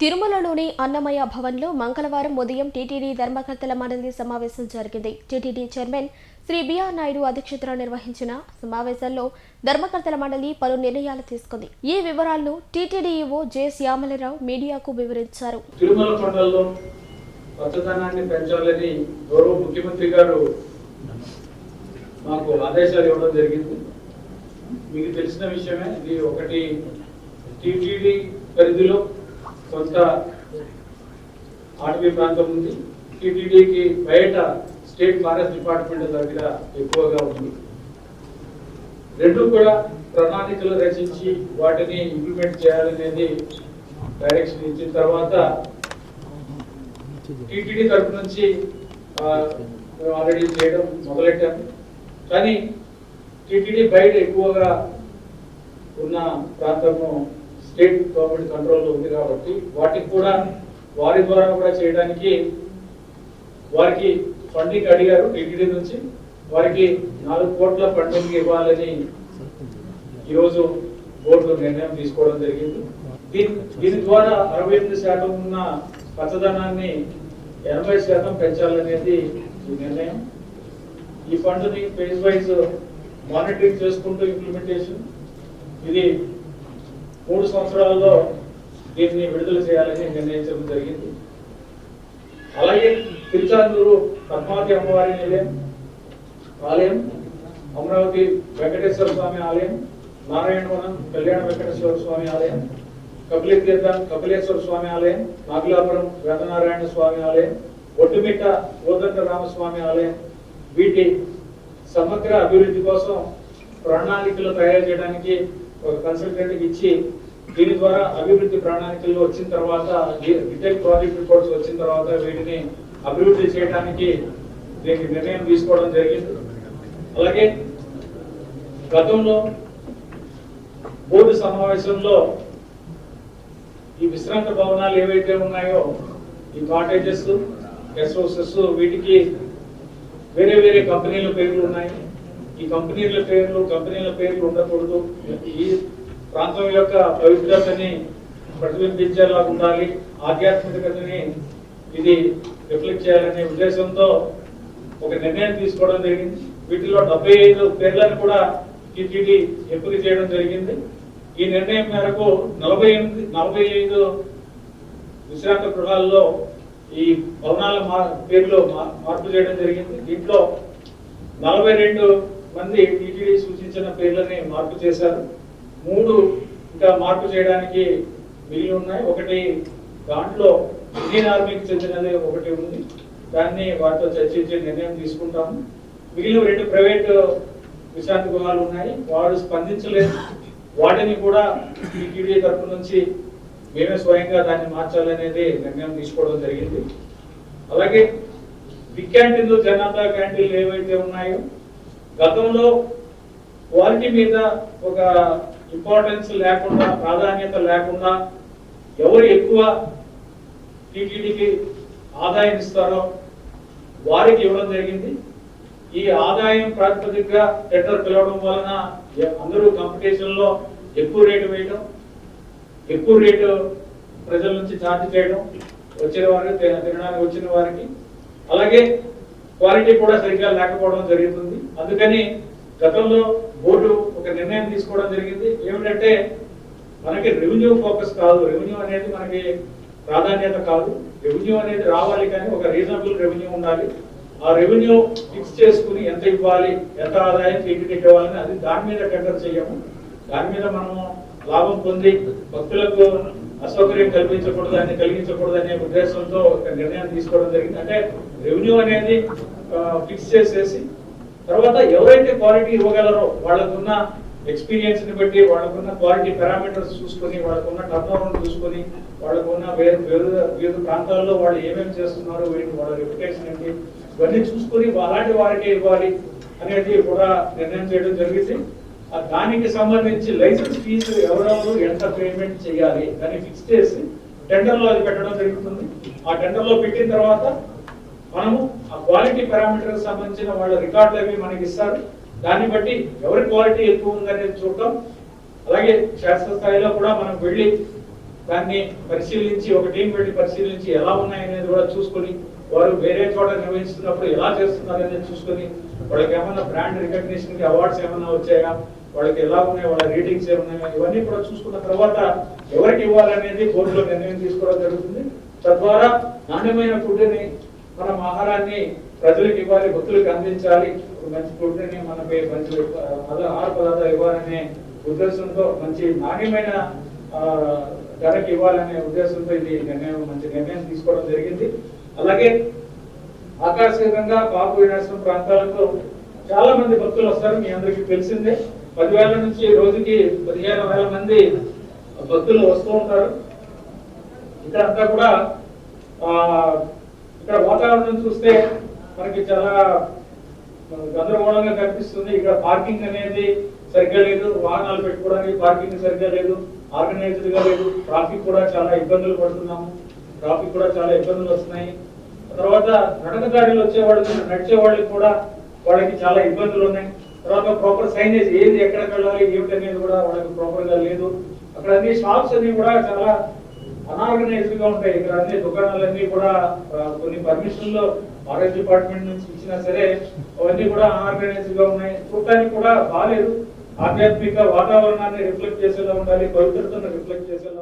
తిరుమలలోని అన్నమయ్య భవన్లో మంగళవారం ఉదయం టీటీడీ ధర్మకర్తల మండలి సమావేశం జరిగింది. TTD chairman Shri BR Naidu అధ్యక్షతన నిర్వహించిన సమావేశంలో ధర్మకర్తల మండలి పలు నిర్ణయాలు తీసుకుంది. ఈ వివరాలను టీటీడీఓ జె శ్యామలరావు మీడియాకు వివరించారు. తిరుమల కొండల్లో కొత్తదనాన్ని పెంచాలని గౌరవ ముఖ్యమంత్రి గారు మాకు ఆదేశాలు ఇవ్వడం జరిగింది. మీకు తెలిసిన విషయమే ఇది ఒకటి టీటీడీ పరిధిలో కొంత అటవీ ప్రాంతం ఉంది. టీటీడీకి బయట స్టేట్ ఫారెస్ట్ డిపార్ట్మెంట్ దగ్గర ఎక్కువగా ఉంది. రెండు కూడా ప్రణాళికలు రచించి వాటిని ఇంప్లిమెంట్ చేయాలనేది డైరెక్షన్ ఇచ్చిన తర్వాత టీటీడీ తరఫు నుంచి మేము ఆల్రెడీ చేయడం మొదలెట్టాము కానీ టీటీడీ బయట ఎక్కువగా ఉన్న ప్రాంతము స్టేట్ గవర్నమెంట్ కంట్రోల్లో ఉంది కాబట్టి వాటికి కూడా వారి ద్వారా కూడా చేయడానికి వారికి ఫండింగ్ అడిగారు టీటీడీ నుంచి. వారికి నాలుగు కోట్ల ఫండింగ్ ఇవ్వాలని ఈరోజు బోర్డు నిర్ణయం తీసుకోవడం జరిగింది. దీని దీని ద్వారా అరవై ఎనిమిది శాతం ఉన్న పచ్చదనాన్ని ఎనభై శాతం పెంచాలనేది ఈ నిర్ణయం. ఈ ఫండ్ని ఫేజ్ వైజ్ మానిటరింగ్ చేసుకుంటూ ఇంప్లిమెంటేషన్ ఇది మూడు సంవత్సరాలలో దీన్ని విడుదల చేయాలని నిర్ణయించడం జరిగింది. అలాగే తిరుచాందూరు పద్మావతి అమ్మవారి నిలయం ఆలయం అమరావతి వెంకటేశ్వర స్వామి ఆలయం నారాయణవనం కళ్యాణ వెంకటేశ్వర స్వామి ఆలయం కపిలి తీర్థం కపిలేశ్వర స్వామి ఆలయం నాగులాపురం వేదనారాయణ స్వామి ఆలయం ఒడ్డుమిట్ట కోదండ రామస్వామి ఆలయం. వీటి సమగ్ర అభివృద్ధి కోసం ప్రణాళికలు తయారు చేయడానికి ఒక కన్సల్టెంట్కి ఇచ్చి దీని ద్వారా అభివృద్ధి ప్రణాళికలు వచ్చిన తర్వాత డీటెయిల్ ప్రాజెక్ట్ రిపోర్ట్స్ వచ్చిన తర్వాత వీటిని అభివృద్ధి చేయడానికి దీనికి నిర్ణయం తీసుకోవడం జరిగింది. అలాగే గతంలో బోర్డు సమావేశంలో ఈ విశ్రాంత భవనాలు ఏవైతే ఉన్నాయో ఈ కాటేజెస్ గెస్ట్ హౌసెస్ వీటికి వేరే వేరే కంపెనీల పేర్లు ఉన్నాయి. ఈ కంపెనీల పేర్లు కంపెనీల పేర్లు ఉండకూడదు. ఈ ప్రాంతం యొక్క పవిత్రతని ప్రతిబింబించేలా ఉండాలి ఆధ్యాత్మికతని ఇది రిఫ్లెక్ట్ చేయాలనే ఉద్దేశంతో ఒక నిర్ణయం తీసుకోవడం జరిగింది. వీటిలో డెబ్బై ఐదు పేర్లను కూడా టీటీడీ ఎంపిక చేయడం జరిగింది. ఈ నిర్ణయం మేరకు నలభై ఎనిమిది నలభై ఐదు విశ్రాంత గృహాల్లో ఈ భవనాల మా- పేర్లు మార్పు చేయడం జరిగింది. దీంట్లో నలభై రెండు మంది టీటీడీ సూచించిన పేర్లని మార్పు చేశారు. మూడు ఇంకా మార్పు చేయడానికి మిగిలి ఉన్నాయి. ఒకటి దాంట్లో ఇండియన్ ఆర్మీకి చెందినది ఒకటి ఉంది. దాన్ని వారితో చర్చించి నిర్ణయం తీసుకుంటాము. మిగిలిన రెండు ప్రైవేట్ విశ్రాంతి గృహాలు ఉన్నాయి. వారు స్పందించలేదు. వాటిని కూడా టీటీడీ తరపు నుంచి మేమే స్వయంగా దాన్ని మార్చాలనేది నిర్ణయం తీసుకోవడం జరిగింది. అలాగే బిగ్ క్యాంటీన్లు జనాభా క్యాంటీన్లు ఏవైతే ఉన్నాయో గతంలో క్వాలిటీ మీద ఒక ఇంపార్టెన్స్ లేకుండా ప్రాధాన్యత లేకుండా ఎవరు ఎక్కువ టీటీడీకి ఆదాయం ఇస్తారో వారికి ఇవ్వడం జరిగింది. ఈ ఆదాయం ప్రాతిపదికగా టెండర్ పిలవడం వలన అందరూ కాంపిటీషన్లో ఎక్కువ రేటు వేయడం ఎక్కువ రేటు ప్రజల నుంచి ఛార్జ్ చేయడం వచ్చిన వారికి తినడానికి వచ్చిన వారికి. అలాగే క్వాలిటీ కూడా సరిగ్గా లేకపోవడం జరుగుతుంది. అందుకని గతంలో బోర్డు ఒక నిర్ణయం తీసుకోవడం జరిగింది. ఏమిటంటే మనకి రెవెన్యూ ఫోకస్ కాదు. రెవెన్యూ అనేది మనకి ప్రాధాన్యత కాదు. రెవెన్యూ అనేది రావాలి కానీ ఒక రీజనబుల్ రెవెన్యూ ఉండాలి. ఆ రెవెన్యూ ఫిక్స్ చేసుకుని ఎంత ఇవ్వాలి ఎంత ఆదాయం టీటీడీకి ఇవ్వాలని అది దాని మీద టెండర్ చేయము. దాని మీద మనము లాభం పొంది భక్తులకు అసౌకర్యం కల్పించకూడదు అని కలిగించకూడదు అనే ఉద్దేశంతో ఒక నిర్ణయం తీసుకోవడం జరిగింది. అంటే రెవెన్యూ అనేది ఫిక్స్ చేసేసి తర్వాత ఎవరైతే క్వాలిటీ ఇవ్వగలరో వాళ్ళకున్న ఎక్స్పీరియన్స్ని బట్టి వాళ్ళకున్న క్వాలిటీ పారామీటర్స్ చూసుకొని వాళ్ళకున్న టర్న్ చూసుకొని వాళ్ళకున్న వేరు వేరు వివిధ ప్రాంతాల్లో వాళ్ళు ఏమేమి చేస్తున్నారు వీటి వాళ్ళ రెప్యుటేషన్ ఏంటి ఇవన్నీ చూసుకొని అలాంటి వారికి ఇవ్వాలి అనేది కూడా నిర్ణయం చేయడం జరిగింది. దానికి సంబంధించి లైసెన్స్ ఫీజు ఎవరెవరు ఎంత పేమెంట్ చేయాలి దాన్ని ఫిక్స్ చేసి టెండర్లో అది పెట్టడం జరుగుతుంది. ఆ టెండర్లో పెట్టిన తర్వాత మనము ఆ క్వాలిటీ పారామీటర్ సంబంధించిన వాళ్ళ రికార్డులు అవి మనకి ఇస్తారు. దాన్ని బట్టి ఎవరి క్వాలిటీ ఎక్కువ ఉందనేది చూడటం అలాగే శాస్త్ర స్థాయిలో కూడా మనం వెళ్ళి దాన్ని పరిశీలించి ఒక టీం వెళ్ళి పరిశీలించి ఎలా ఉన్నాయనేది కూడా చూసుకొని వారు వేరే చోట నిర్వహిస్తున్నప్పుడు ఎలా చేస్తున్నారు అనేది చూసుకొని వాళ్ళకి ఏమైనా బ్రాండ్ రికగ్నిషన్కి అవార్డ్స్ ఏమైనా వచ్చాయా వాళ్ళకి ఎలా ఉన్నాయి వాళ్ళ రేటింగ్స్ ఏమున్నాయా ఇవన్నీ కూడా చూసుకున్న తర్వాత ఎవరికి ఇవ్వాలనేది బోర్డులో నిర్ణయం తీసుకోవడం జరుగుతుంది. తద్వారా నాణ్యమైన ఫుడ్ని మనం ఆహారాన్ని ప్రజలకు ఇవ్వాలి భక్తులకు అందించాలి. మంచి ఫుడ్ని మనకి మంచి ఆహార పదార్థాలు ఇవ్వాలనే ఉద్దేశంతో మంచి నాణ్యమైన ఆ, ధరకి ఇవ్వాలనే ఉద్దేశంతో ఇది నిర్ణయం మంచి నిర్ణయం తీసుకోవడం జరిగింది. అలాగే ఆకర్షకంగా పాపు వినాశనం ప్రాంతాలకు చాలా మంది భక్తులు వస్తారు మీ అందరికీ తెలిసిందే. పదివేల నుంచి రోజుకి పదిహేను వేల మంది భక్తులు వస్తూ ఉంటారు. ఇక్కడంతా కూడా ఆ, ఇక్కడ వాతావరణం చూస్తే మనకి చాలా గందరగోళంగా కనిపిస్తుంది. ఇక్కడ పార్కింగ్ అనేది సరిగ్గా లేదు. వాహనాలు పెట్టుకోవడానికి పార్కింగ్ సరిగ్గా లేదు. ఆర్గనైజ్డ్గా లేదు. ట్రాఫిక్ కూడా చాలా ఇబ్బందులు పడుతున్నాము. ట్రాఫిక్ కూడా చాలా ఇబ్బందులు వస్తున్నాయి. తర్వాత నడకదారిలో వచ్చే వాళ్ళకి నడిచే వాళ్ళకి కూడా వాళ్ళకి చాలా ఇబ్బందులు ఉన్నాయి. తర్వాత ప్రాపర్ సైనేజ్ ఏది ఎక్కడికి వెళ్ళాలి ఏమిటి అనేది కూడా వాళ్ళకి ప్రాపర్గా లేదు. అక్కడ అన్ని షాప్స్ అన్ని కూడా చాలా అనార్గనైజ్డ్గా ఉంటాయి. ఇక్కడ అన్ని దుకాణాలన్నీ కూడా కొన్ని పర్మిషన్లు ఫారెస్ట్ డిపార్ట్మెంట్ నుంచి ఇచ్చినా సరే అవన్నీ కూడా అనార్గనైజ్డ్గా ఉన్నాయి. చూడటానికి కూడా బాగాలేదు ఆధ్యాత్మిక వాతావరణాన్ని రిఫ్లెక్ట్ చేసేలా ఉండాలి పవిత్రతను రిఫ్లెక్ట్ చేసేలా